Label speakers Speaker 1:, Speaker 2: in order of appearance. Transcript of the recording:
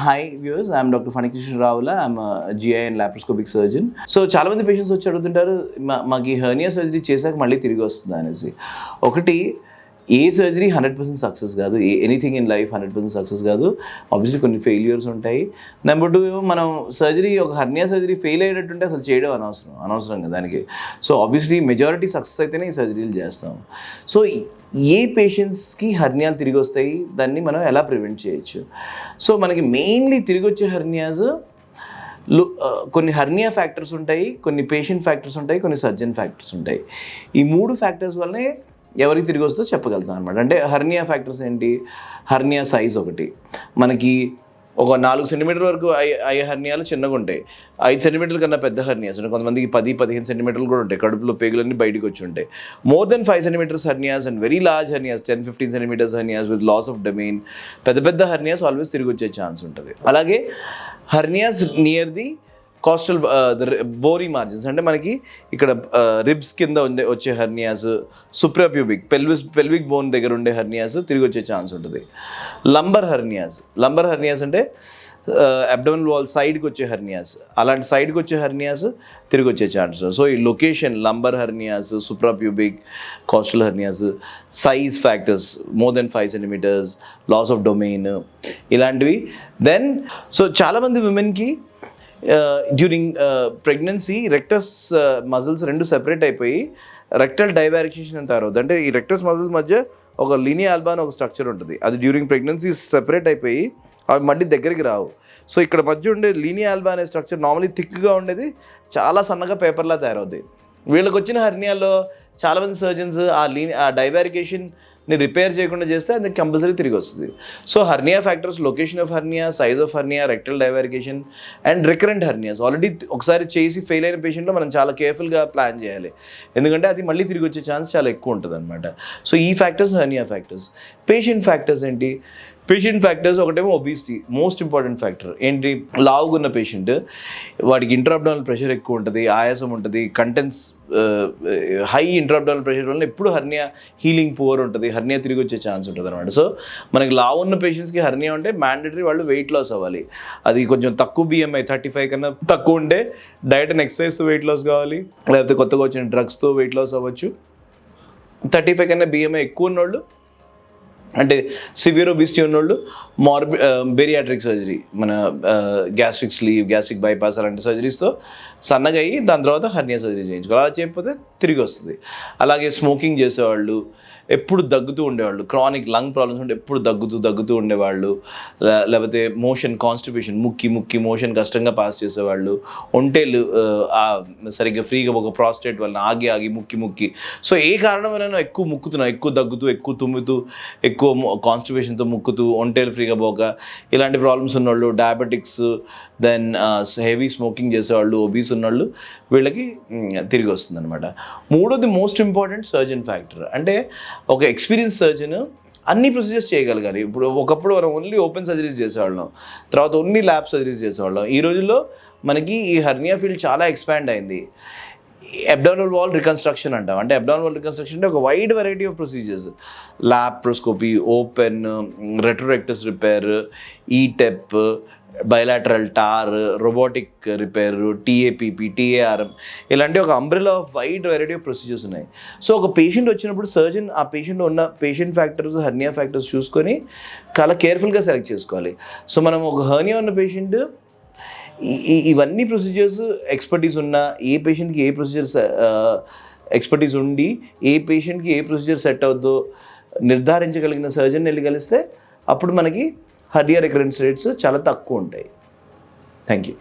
Speaker 1: Hi views I'm doctor Phanikrishna Ravula I'm GI and laparoscopic surgeon so చాలా మంది patients వచ్చి అడుగుతుంటారు మాకు ఈ హెర్నియా సర్జరీ చేశాక మళ్ళీ తిరిగి వస్తుంది అనేసి. ఒకటి ఏ సర్జరీ హండ్రెడ్ పర్సెంట్ సక్సెస్ కాదు. ఏ anything in life hundred percent success కాదు. ఆబ్వియస్లీ కొన్ని ఫెయిల్యూర్స్ ఉంటాయి. నెంబర్ టూ మనం సర్జరీ ఒక హర్నియా సర్జరీ ఫెయిల్ అయ్యేటట్టుంటే అసలు చేయడం అనవసరం అనవసరంగా దానికి. సో ఆబ్వియస్లీ మెజారిటీ సక్సెస్ అయితేనే ఈ సర్జరీలు చేస్తాం. సో ఏ పేషెంట్స్కి హర్నియాలు తిరిగి వస్తాయి దాన్ని మనం ఎలా ప్రివెంట్ చేయొచ్చు? సో మనకి మెయిన్లీ తిరిగి వచ్చే హర్నియాస్ కొన్ని హర్నియా ఫ్యాక్టర్స్ ఉంటాయి కొన్ని పేషెంట్ ఫ్యాక్టర్స్ ఉంటాయి కొన్ని సర్జన్ ఫ్యాక్టర్స్ ఉంటాయి. ఈ మూడు ఫ్యాక్టర్స్ వల్లనే ఎవరికి తిరిగి వస్తుందో చెప్పగలుగుతాం అనమాట అంటే హర్నియా ఫ్యాక్టర్స్ ఏంటి? హర్నియా సైజ్ ఒకటి. మనకి ఒక నాలుగు సెంటీమీటర్ వరకు ఐ ఐ హర్నియాలు చిన్నగా ఉంటాయి. ఐదు సెంటీమీటర్ల కన్నా పెద్ద హర్నియాస్ ఉంటాయి. కొంతమందికి పది పదిహేను సెంటీమీటర్లు కూడా ఉంటాయి. కడుపులో పేగులన్నీ బయటకు వచ్చి ఉంటాయి. More than five centimetres hernias and very large hernias ten fifteen centimetres hernias with loss of domain పెద్ద పెద్ద హర్నియాస్ ఆల్వేస్ తిరిగి వచ్చే ఛాన్స్ ఉంటుంది. అలాగే hernias near the costal bony margins అంటే మనకి ఇక్కడ uh, రిబ్స్ కింద ఉండే వచ్చే hernias suprapubic pelvis pelvic bone దగ్గర ఉండే హర్నియాస్ తిరిగి వచ్చే ఛాన్స్ ఉంటుంది. లంబర్ హర్నియాస్ లంబర్ హెర్నియాస్ అంటే అబ్డమన్ వాల్ సైడ్కి వచ్చే హెర్నియాస్ అలాంటి సైడ్కి వచ్చే హర్నియాస్ తిరిగి వచ్చే ఛాన్స్ సో ఈ location lumbar hernias suprapubic costal hernias size factors more than five centimetres loss of domain ఇలాంటివి. దెన్ సో చాలామంది విమెన్కి డ్యూరింగ్ ప్రెగ్నెన్సీ రెక్టస్ మజిల్స్ రెండు సెపరేట్ అయిపోయి రెక్టల్ డైవారికేషన్ అంటారు. అంటే ఈ రెక్టస్ మజిల్స్ మధ్య ఒక లినియా ఆల్బా అని ఒక స్ట్రక్చర్ ఉంటుంది. అది డ్యూరింగ్ ప్రెగ్నెన్సీ సెపరేట్ అయిపోయి అవి మళ్ళీ దగ్గరికి రావు. సో ఇక్కడ మధ్య ఉండే లీనియా ఆల్బా అనే స్ట్రక్చర్ నార్మలీ థిక్గా ఉండేది చాలా సన్నగా పేపర్లా తయారవుద్ది. వీళ్ళకి వచ్చిన హర్నియాల్లో చాలామంది సర్జన్స్ ఆ లీని ఆ నేను రిపేర్ చేయకుండా చేస్తే అది కంపల్సరీ తిరిగి వస్తుంది. So hernia factors location of hernia size of hernia rectal divarication and recurrent hernias. Already ఒకసారి చేసి ఫెయిల్ అయిన పేషెంట్లో మనం చాలా కేర్ఫుల్గా ప్లాన్ చేయాలి. ఎందుకంటే అది మళ్ళీ తిరిగి వచ్చే ఛాన్స్ చాలా ఎక్కువ ఉంటుంది అనమాట సో ఈ factors hernia factors. Patient factors ఏంటి? పేషెంట్ ఫ్యాక్టర్స్ ఒకటేమో ఒబీసిటీ మోస్ట్ ఇంపార్టెంట్ ఫ్యాక్టర్ ఏంటి? లావుగున్న పేషెంట్ వాడికి ఇంట్రాబ్డానల్ ప్రెషర్ ఎక్కువ ఉంటుంది ఆయాసం ఉంటుంది కంటెంట్స్ హై ఇంట్రాబ్డానల్ ప్రెషర్ వల్ల ఎప్పుడు హర్నియా హీలింగ్ పువర్ ఉంటుంది హర్నియా తిరిగి వచ్చే ఛాన్స్ ఉంటుంది అనమాట సో మనకి లావు ఉన్న పేషెంట్స్కి హర్నియా ఉంటే మ్యాండటరీ వాళ్ళు వెయిట్ లాస్ అవ్వాలి. అది కొంచెం తక్కువ బిఎంఐ థర్టీ ఫైవ్ కన్నా తక్కువ ఉంటే డైట్ అండ్ ఎక్సర్సైజ్తో వెయిట్ లాస్ కావాలి లేకపోతే కొత్తగా వచ్చిన డ్రగ్స్తో వెయిట్ లాస్ అవ్వచ్చు. థర్టీ ఫైవ్ కన్నా బిఎంఐ ఎక్కువ ఉన్నోళ్ళు అంటే సివియర్ ఒబిసిటీ ఉన్నోళ్ళు మార్బి బెరియాట్రిక్ సర్జరీ మన గ్యాస్ట్రిక్ స్లీవ్ గ్యాస్ట్రిక్ బైపాస్ అలాంటి సర్జరీస్తో సన్నగా అయ్యి దాని తర్వాత హర్నియా సర్జరీ చేయించుకోవాలి. అలా చేయకపోతే తిరిగి వస్తుంది. అలాగే స్మోకింగ్ చేసేవాళ్ళు ఎప్పుడు దగ్గుతూ ఉండేవాళ్ళు. క్రానిక్ లంగ్ ప్రాబ్లమ్స్ ఉంటే ఎప్పుడు దగ్గుతూ దగ్గుతూ ఉండేవాళ్ళు. లేకపోతే మోషన్ కాన్స్టిపేషన్ ముక్కి ముక్కి మోషన్ కష్టంగా పాస్ చేసేవాళ్ళు. ఒంటేలు సరిగ్గా ఫ్రీగా ఒక ప్రాస్టేట్ వలన ఆగి ఆగి ముక్కి ముక్కి. సో ఏ కారణం వలన ఎక్కువ ముక్కుతున్నాం ఎక్కువ దగ్గుతూ ఎక్కువ తుమ్ముతూ ఎక్కువ కాన్స్టిపేషన్తో ముక్కుతూ ఒంటేలు ఫ్రీగా పోక ఇలాంటి ప్రాబ్లమ్స్ ఉన్నవాళ్ళు డయాబెటిక్స్ దెన్ హెవీ స్మోకింగ్ చేసేవాళ్ళు ఒబీస్ ఉన్నవాళ్ళు వీళ్ళకి తిరిగి వస్తుంది అనమాట మూడోది మోస్ట్ ఇంపార్టెంట్ సర్జన్ ఫ్యాక్టర్ అంటే ఒక ఎక్స్పీరియన్స్ సర్జన్ అన్ని ప్రొసీజర్స్ చేయగలగాలి. ఇప్పుడు ఒకప్పుడు మనం ఓన్లీ ఓపెన్ సర్జరీస్ చేసేవాళ్ళం. తర్వాత ఓన్లీ ల్యాబ్ సర్జరీస్ చేసేవాళ్ళం. ఈ రోజుల్లో మనకి ఈ హర్నియా ఫీల్డ్ చాలా ఎక్స్పాండ్ అయింది. అబ్డామినల్ వాల్ రికన్స్ట్రక్షన్ అంటాం. అంటే అబ్డామినల్ వాల్ రికన్స్ట్రక్షన్ అంటే ఒక wide variety of procedures laparoscopy open retrorectus repair eTEP bilateral TAR robotic repair TAPP TARM ఇలాంటి ఒక umbrella of wide variety of procedures ఉన్నాయి. సో ఒక పేషెంట్ వచ్చినప్పుడు సర్జన్ ఆ పేషెంట్లో ఉన్న పేషెంట్ ఫ్యాక్టర్స్ హర్నియా ఫ్యాక్టర్స్ చూసుకొని చాలా కేర్ఫుల్గా సెలెక్ట్ చేసుకోవాలి. సో మనం ఒక హర్నియా ఉన్న పేషెంట్ ఇవన్నీ ప్రొసీజర్స్ ఎక్స్పర్టీస్ ఉన్న ఏ పేషెంట్కి ఏ ప్రొసీజర్స్ ఎక్స్పర్టీస్ ఉండి ఏ పేషెంట్కి ఏ ప్రొసీజర్ సెట్ అవుద్దో నిర్ధారించగలిగిన సర్జన్ వెళ్ళి కలిస్తే అప్పుడు మనకి హర్నియా రికరెన్స్ రేట్స్ చాలా తక్కువ ఉంటాయి. Thank you